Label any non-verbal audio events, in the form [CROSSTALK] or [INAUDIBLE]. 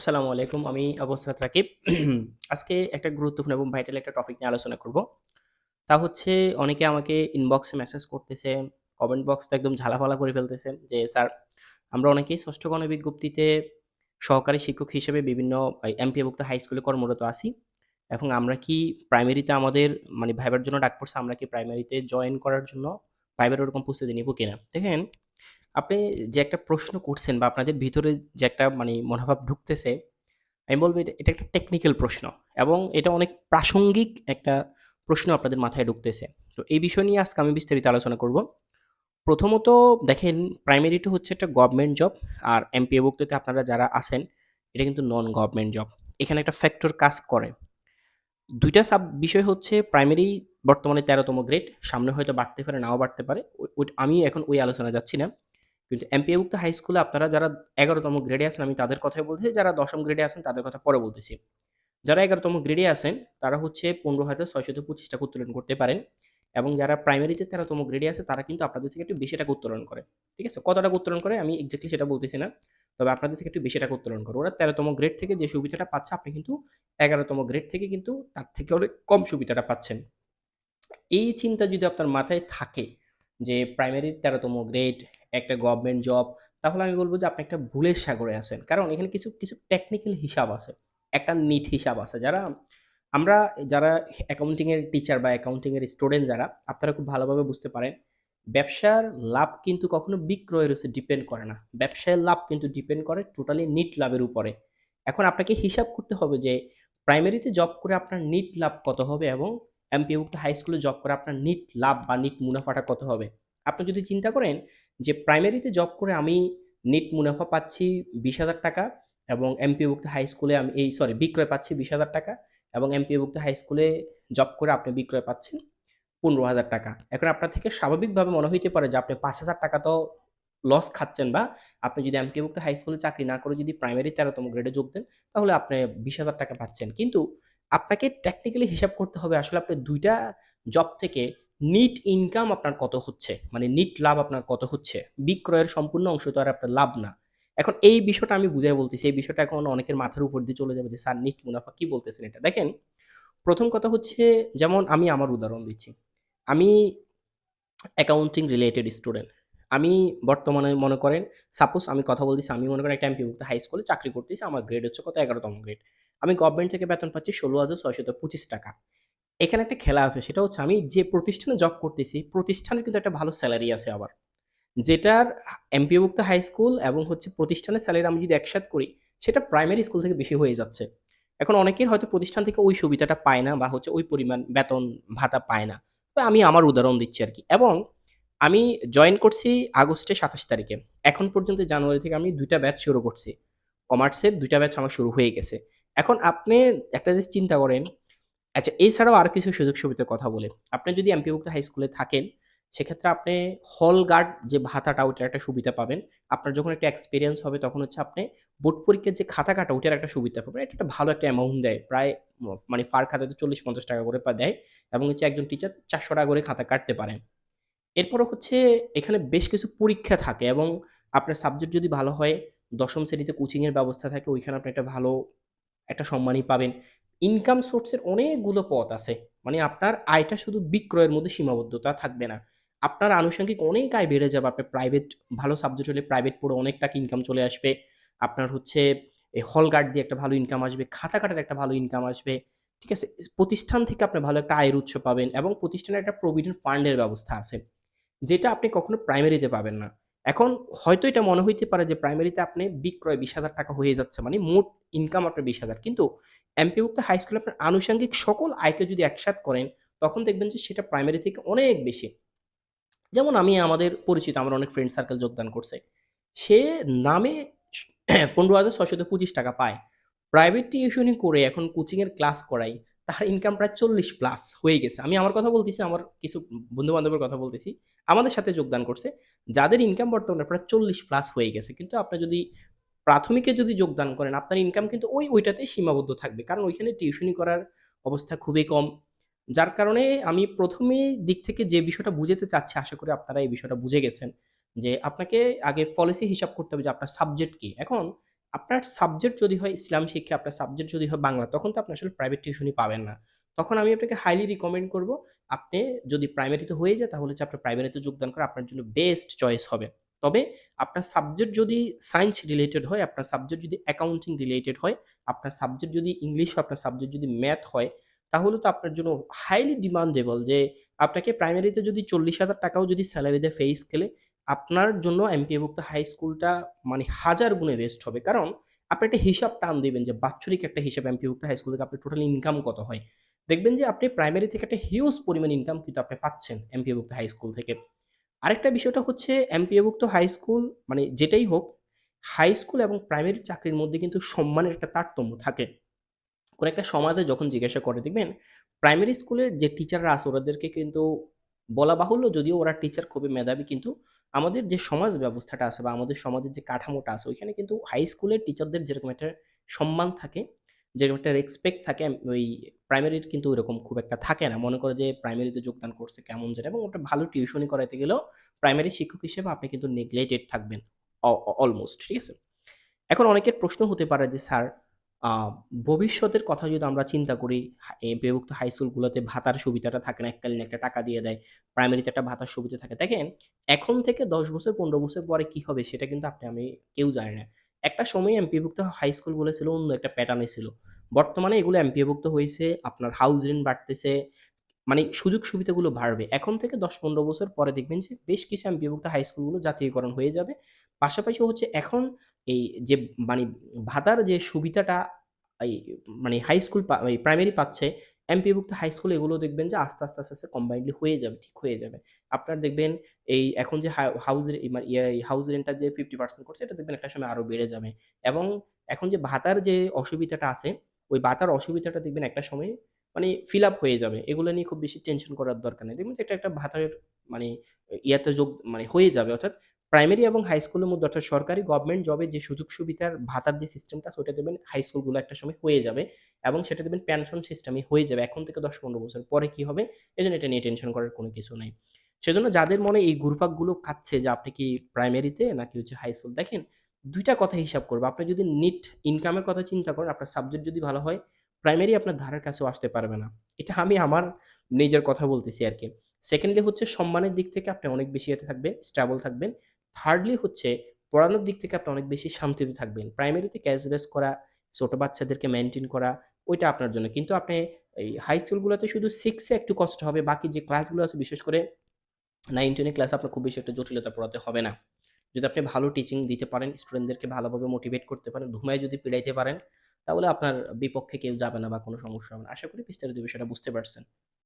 আসসালামু আলাইকুম। আমি অবসরাত রাকিব। [CLEARS THROAT] আজকে একটা গুরুত্বপূর্ণ এবং ভাইটাল একটা টপিক নিয়ে আলোচনা করব। তা হচ্ছে অনেকে আমাকে ইনবক্সে মেসেজ করতেছে, কমেন্ট বক্সটা একদম ঝালাফালা করে ফেলতেছে যে, "স্যার, আমরা অনেকেই ষষ্ঠ গণবিজ্ঞপ্তিতে সহকারী শিক্ষক হিসেবে বিভিন্ন আই এমপিওভুক্ত হাই স্কুলে কর্মরত আছি এবং আমরা কি প্রাইমারিতে আমাদের মানে ভাইবার জন্য ডাক পড়ছে, আমরা কি প্রাইমারিতে জয়েন করার জন্য ভাইবার ওরকম প্রস্তুতি নিব কিনা?" দেখেন, আপনি যে একটা প্রশ্ন করছেন বা আপনাদের ভিতরে যে একটা মানে মনোভাব ঢুকতেছে, আমি বলব এটা এটা একটা টেকনিক্যাল প্রশ্ন এবং এটা অনেক প্রাসঙ্গিক একটা প্রশ্ন আপনাদের মাথায় ঢুকতেছে। তো এই বিষয় নিয়ে আজকে আমি বিস্তারিত আলোচনা করব। প্রথমত দেখেন প্রাইমারিটা হচ্ছে একটা গভর্নমেন্ট জব আর এমপিওভুক্ততে আপনারা যারা আছেন, এটা কিন্তু নন গভর্নমেন্ট জব। এখানে একটা ফ্যাক্টর কাজ করে। দুইটা সাব বিষয় হচ্ছে প্রাইমারি বর্তমানে তেরোতম গ্রেড। সামনে হয়তো বাড়তে পারে, নাও বাড়তে পারে। আমি এখন ওই আলোচনা যাচ্ছি না। কিন্তু এমপিওভুক্ত হাই স্কুলে আপনারা যারা এগারোতম গ্রেডে আছেন আমি তাদের কথাই বলতেছি। যারা ১০ম গ্রেডে আছেন তাদের কথা পরে বলতেছি। যারা এগারোতম গ্রেডে আছেন তারা হচ্ছে ১৫,৬২৫ টাকা উত্তোলন করতে পারেন এবং যারা প্রাইমারিতে তেরোতম গ্রেডে আছে তারা কিন্তু আপনাদের থেকে একটু বেশি টাকা উত্তোলন করে। ঠিক আছে? কত টাকা উত্তোলন করে আমি এক্সাক্টলি সেটা বলতেছি না। তবে আপনাদের থেকে একটু বেশি টাকা উত্তোলন করে। ওরা তেরোতম গ্রেড থেকে যে সুবিধাটা পাচ্ছে আপনি কিন্তু এগারোতম গ্রেড থেকে কিন্তু তার থেকে অনেক কম সুবিধাটা পাচ্ছেন। এই চিন্তা যদি আপনার মাথায় থাকে যে প্রাইমারির ১৩ তম গ্রেড, একটা গভর্নমেন্ট জব, তাহলে আমি বলব যে আপনি একটা ভুলের সাগরে আছেন। কারণ এখানে কিছু, কিছু টেকনিক্যাল হিসাব আছে। একটা নিট হিসাব আছে। যারা আমরা যারা অ্যাকাউন্টিংয়ের টিচার বা অ্যাকাউন্টিংয়ের স্টুডেন্ট যারা, আপনারা খুব ভালোভাবে বুঝতে পারেন। ব্যবসার লাভ কিন্তু কখনো বিক্রয়ের উপর ডিপেন্ড করে না। ব্যবসায়ের লাভ কিন্তু ডিপেন্ড করে টোটালি নিট লাভের উপরে। এখন আপনাকে হিসাব করতে হবে যে প্রাইমারিতে জব করে আপনার নিট লাভ কত হবে এবং এমপিওভুক্ত হাই স্কুলে জব করে আপনার নিট লাভ বা নিট মুনাফাটা কত হবে। আপনি যদি চিন্তা করেন যে প্রাইমারিতে জব করে আমি নিট মুনাফা পাচ্ছি ৳২০,০০০ এবং এমপিওভুক্ত হাই স্কুলে আমি এই সরি বিক্রয় পাচ্ছি ৳২০,০০০ এবং এমপিওভুক্ত হাই স্কুলে জব করে আপনি বিক্রয় পাচ্ছেন ৳১৫,০০০। এখন আপনার থেকে স্বাভাবিকভাবে মনে হইতে পারে যে আপনি ৳৫,০০০ তো লস খাচ্ছেন বা আপনি যদি এমপিওভুক্ত হাই স্কুলে চাকরি না করে যদি প্রাইমারি ১৩ তম গ্রেডে যোগ দেন, তাহলে আপনি ৳২০,০০০ পাচ্ছেন। কিন্তু আপনাকে টেকনিক্যালি হিসাব করতে হবে আসলে আপনার দুইটা জব থেকে নিট ইনকাম আপনার কত হচ্ছে? মানে নিট লাভ আপনার কত হচ্ছে? বিক্রয়ের সম্পূর্ণ অংশ তো আর আপনার লাভ না। এখন এই বিষয়টা আমি বুঝাইয়া বলতেছি। এই বিষয়টা এখন অনেকের মাথার উপর দিয়ে চলে যাবে যে স্যার নিট মুনাফা কি বলতেছেন এটা? দেখেন, প্রথম কথা হচ্ছে যেমন আমি আমার উদাহরণ দিচ্ছি। আমি অ্যাকাউন্টিং রিলেটেড স্টুডেন্ট। আমি বর্তমানে মনে করেন সাপোজ আমি কথা বলতেছি আমি মনে করেন একটা এমপিওভুক্ত হাই স্কুলে চাকরি করতেছি। আমার গ্রেড হচ্ছে কত এগারোতম গ্রেড। আমি গভর্নমেন্ট থেকে বেতন পাচ্ছি ৳১৬,৬২৫ এখানে একটা খেলা আছে সেটা হচ্ছে আমি যে প্রতিষ্ঠানে জব করতেছি, প্রতিষ্ঠানের কিন্তু একটা ভালো স্যালারি আছে আবার। যেটার হা এমপিওভুক্ত হাই স্কুল এবং হচ্ছে প্রতিষ্ঠানের স্যালারি আমি যদি একসাথে করি, সেটা প্রাইমারি স্কুল থেকে বেশি হয়ে যাচ্ছে। এখন অনেকের হয়তো প্রতিষ্ঠান থেকে ওই সুবিধাটা পায় না বা হচ্ছে ওই পরিমাণ বেতন ভাতা পায় না। তো আমি আমার উদাহরণ দিচ্ছি আর কি এবং আমি জয়েন করছি আগস্টের ২৭ তারিখে। এখন পর্যন্ত জানুয়ারি থেকে আমি দুইটা ব্যাচ শুরু করছি। কমার্সের দুইটা ব্যাচ আমার শুরু হয়ে গেছে। এখন আপনি একটা জিনিস চিন্তা করেন, আচ্ছা এছাড়াও আর কিছু সুযোগ সুবিধার কথা বলে আপনি যদি এমপিওভুক্ত হাই স্কুলে থাকেন, সেক্ষেত্রে আপনি হল গার্ড যে ভাতাটা ওইটার একটা সুবিধা পাবেন। আপনার যখন একটা এক্সপিরিয়েন্স হবে তখন হচ্ছে আপনি বোর্ড পরীক্ষার যে খাতা কাটা ওইটার একটা সুবিধা পাবেন। এটা একটা ভালো একটা অ্যামাউন্ট দেয়। প্রায় মানে ফার খাতাতে ৳৪০-৫০ করে পা দেয় এবং হচ্ছে একজন টিচার ৳৪০০ করে খাতা কাটতে পারেন। এরপরও হচ্ছে এখানে বেশ কিছু পরীক্ষা থাকে এবং আপনার সাবজেক্ট যদি ভালো হয়, ১০ম শ্রেণীতে কোচিংয়ের ব্যবস্থা থাকে। ওইখানে আপনি একটা ভালো একটা সম্মানই পাবেন। ইনকাম সোর্সের অনেকগুলো পথ আছে। মানে আপনার আয়টা শুধু বিক্রয়ের মধ্যে সীমাবদ্ধতা থাকবে না। আপনার আনুষঙ্গিক অনেক আয় বেড়ে যাবে। আপনার প্রাইভেট ভালো সাবজেক্ট হলে প্রাইভেট পড়ে অনেক টাকা ইনকাম চলে আসবে। আপনার হচ্ছে হল গার্ড দিয়ে একটা ভালো ইনকাম আসবে। খাতা কাটার একটা ভালো ইনকাম আসবে। ঠিক আছে? প্রতিষ্ঠান থেকে আপনি ভালো একটা আয়ের উৎস পাবেন এবং প্রতিষ্ঠানের একটা প্রভিডেন্ট ফান্ডের ব্যবস্থা আছে। যেটা আপনি কখনো প্রাইমারিতে পাবেন না। এখন হয়তো এটা মনে হইতে পারে যে প্রাইমারিতে আপনি বিক্রয় ৳২০,০০০ হয়ে যাচ্ছে। মানে মোট ইনকাম আপনার ২০,০০০ কিন্তু এমপিওভুক্ত হাই স্কুলে আপনার আনুষঙ্গিক সকল আয়কে যদি একসাথ করেন, তখন দেখবেন যে সেটা প্রাইমারি থেকে অনেক বেশি। যেমন আমি আমাদের পরিচিত আমার অনেক ফ্রেন্ড সার্কেল যোগদান করছে। সে নামে [CLEARS THROAT] স ৳১৫,৬২৫ পায়। প্রাইভেট টিউশনি করে এখন কোচিংয়ের ক্লাস করাই। তার ইনকাম প্রায় ৪০ প্লাস হয়ে গেছে। আমি আমার কথা বলতেছি, আমার কিছু বন্ধু-বান্ধবের কথা বলতেছি। আমাদের সাথে যোগদান করছে। যাদের ইনকাম বর্তমানে প্রায় ৪০ প্লাস হয়ে গেছে। কিন্তু আপনি যদি প্রাথমিকে যদি যোগদান করেন, আপনার ইনকাম কিন্তু ওই ওইটাতেই সীমাবদ্ধ থাকবে। কারণ ওইখানে টিউশনি করার অবস্থা খুবই কম। যার কারণে আমি প্রথমে দিক থেকে যে বিষয়টা বুঝাতে চাচ্ছি, আশা করি আপনারা এই বিষয়টা বুঝে গেছেন। যে আপনাকে আগে পলিসি হিসাব করতে হবে যে আপনার সাবজেক্ট কি? এখন আপনার সাবজেক্ট যদি হয় ইসলাম শিক্ষা, আপনার সাবজেক্ট যদি হয় বাংলা, তখন তো আপনি আসলে প্রাইভেট টিউশনই পাবেন না। তখন আমি আপনাকে হাইলি রিকমেন্ড করব, আপনি যদি প্রাইমারিতে হয়ে যায় তাহলে হচ্ছে আপনার প্রাইমারিতে যোগদান করা আপনার জন্য বেস্ট চয়েস হবে। তবে আপনার সাবজেক্ট যদি সায়েন্স রিলেটেড হয়, আপনার সাবজেক্ট যদি অ্যাকাউন্টিং রিলেটেড হয়, আপনার সাবজেক্ট যদি ইংলিশ হয়, আপনার সাবজেক্ট যদি ম্যাথ হয়, তাহলে তো আপনার জন্য হাইলি ডিমান্ডেবল যে আপনাকে প্রাইমারিতে যদি ৪০,০০০ টাকাও যদি সেলারি দেয় ফে স্কেলে, আপনার জন্য এমপিওভুক্ত হাই স্কুলটা মানে হাজার গুণে বেস্ট হবে। কারণ আপনি একটা হিসাব টান দিবেন যে বাৎসরিক একটা হিসাব এমপিওভুক্ত হাই স্কুল থেকে আপনার টোটাল ইনকাম কত হয়। দেখবেন যে আপনি প্রাইমারি থেকে একটা হিউজ পরিমাণ ইনকাম কিন্তু আপনি পাচ্ছেন এমপিওভুক্ত হাই স্কুল থেকে। আরেকটা বিষয়টা হচ্ছে এমপিওভুক্ত হাই স্কুল মানে যেটাই হোক, হাই স্কুল এবং প্রাইমারি চাকরির মধ্যে কিন্তু সম্মানের একটা তারতম্য থাকে। কোন একটা সমাজে যখন জিজ্ঞাসা করে দেখবেন, প্রাইমারি স্কুলের যে টিচাররা আছে ওনাদেরকে কিন্তু বলা বাহুল্য যদিও ওরা টিচার খুবই মেধাবী কিন্তু আমাদের যে সমাজ ব্যবস্থাটা আছে বা আমাদের সমাজের যে কাঠামোটা আছে ওইখানে কিন্তু হাই স্কুলের টিচারদের যেরকম একটা সম্মান থাকে, যেরকম একটা রেসপেক্ট থাকে ওই প্রাইমারির কিন্তু ওইরকম খুব একটা থাকে না। মনে করে যে প্রাইমারিতে যোগদান করছে কেমন যেন এবং ওটা ভালো টিউশনি করাইতে গেলেও প্রাইমারি শিক্ষক হিসেবে আপনি কিন্তু নেগলেটেড থাকবেন অলমোস্ট ঠিক আছে? এখন অনেকের প্রশ্ন হতে পারে যে স্যার ভবিষ্যতের কথা যদি আমরা চিন্তা করি, এমপিওভুক্ত হাই স্কুলগুলোতে ভাতার সুবিধাটা থাকে না, এককালীন একটা টাকা দিয়ে দেয়। প্রাইমারিতে একটা ভাতার সুবিধা থাকে। দেখেন, এখন থেকে ১০ বছর ১৫ বছর পরে কি হবে সেটা কিন্তু আপনি আমি কেউ জানি না। একটা সময় এমপিভুক্ত হাই স্কুলগুলো ছিল অন্য একটা প্যাটার্নে ছিল। বর্তমানে এগুলো এমপিওভুক্ত হয়েছে আপনার হাউস রেন্ট বাড়তেছে, মানে সুযোগ সুবিধাগুলো বাড়বে। এখন থেকে দশ পনেরো বছর পরে দেখবেন যে বেশ কিছু এমপিওভুক্ত হাই স্কুলগুলো জাতীয়করণ হয়ে যাবে। পাশাপাশি হচ্ছে এখন এই যে মানে ভাতার যে সুবিধাটা এই মানে হাই স্কুল প্রাইমারি পাচ্ছে, এমপিওভুক্ত হাই স্কুল এগুলো দেখবেন যে আস্তে, আস্তে, আস্তে, আস্তে কম্বাইন্ডলি হয়ে যাবে, ঠিক হয়ে যাবে। আপনার দেখবেন এই এখন যে হাউস হাউস রেন্টটা যে 50% করছে এটা দেখবেন একটা সময় আরও বেড়ে যাবে। এবং এখন যে ভাতার যে অসুবিধাটা আছে, ওই ভাতার অসুবিধাটা দেখবেন একটা সময়ে মানে ফিল আপ হয়ে যাবে। এগুলো নিয়ে খুব বেশি টেনশন করার দরকার নেই। দেখবেন এটা একটা ভাতার মানে ইয়াতে যোগ মানে হয়ে যাবে। অর্থাৎ প্রাইমারি এবং হাই স্কুলের মধ্যে অর্থাৎ সরকারি গভর্নমেন্ট জবে যে সুযোগ সুবিধার ভাতার যে সিস্টেমটা সেটা দেবেন হাই স্কুলগুলো একটা সময় হয়ে যাবে এবং সেটা দেবেন পেনশন সিস্টেমে হয়ে যাবে। এখন থেকে দশ পনেরো বছর পরে কি হবে? এই জন্য এটা নিয়ে টেনশন করার কোনো কিছু নাই। সেজন্য যাদের মনে এই ঘুরপাকগুলো খাচ্ছে যে আপনি কি প্রাইমারিতে নাকি হচ্ছে হাই স্কুল, দেখেন দুইটা কথা হিসাব করব। আপনি যদি নিট ইনকামের কথা চিন্তা করেন, আপনার সাবজেক্ট যদি ভালো হয়, প্রাইমারি আপনার ধারের কাছেও আসতে পারবে না। এটা আমি আমার নিজের কথা বলতেছি আর কি সেকেন্ডলি হচ্ছে সম্মানের দিক থেকে আপনি অনেক বেশি ইয়েতে থাকবেন, স্টেবল থাকবেন। থার্ডলি হচ্ছে পড়ানোর দিক থেকে আপনি অনেক বেশি শান্তিতে থাকবেন। প্রাইমারিতে ক্যাশ-ব্যাশ করা, ছোটো বাচ্চাদেরকে মেনটেন করা, ওইটা আপনার জন্য। কিন্তু আপনি এই হাই স্কুলগুলোতে শুধু সিক্সে একটু কষ্ট হবে। বাকি যে ক্লাসগুলো আছে বিশেষ করে 9-10 এর ক্লাসে আপনার খুব বেশি একটা জটিলতা পড়াতে হবে না। যদি আপনি ভালো টিচিং দিতে পারেন, স্টুডেন্টদেরকে ভালোভাবে মোটিভেট করতে পারেন, ঘুমায়ে যদি পিড়াইতে পারেন, তাহলে আপনার বিপক্ষে কেউ যাবে না বা কোনো সমস্যা হবে না। আশা করি বিস্তারিত বিষয়টা বুঝতে পারছেন।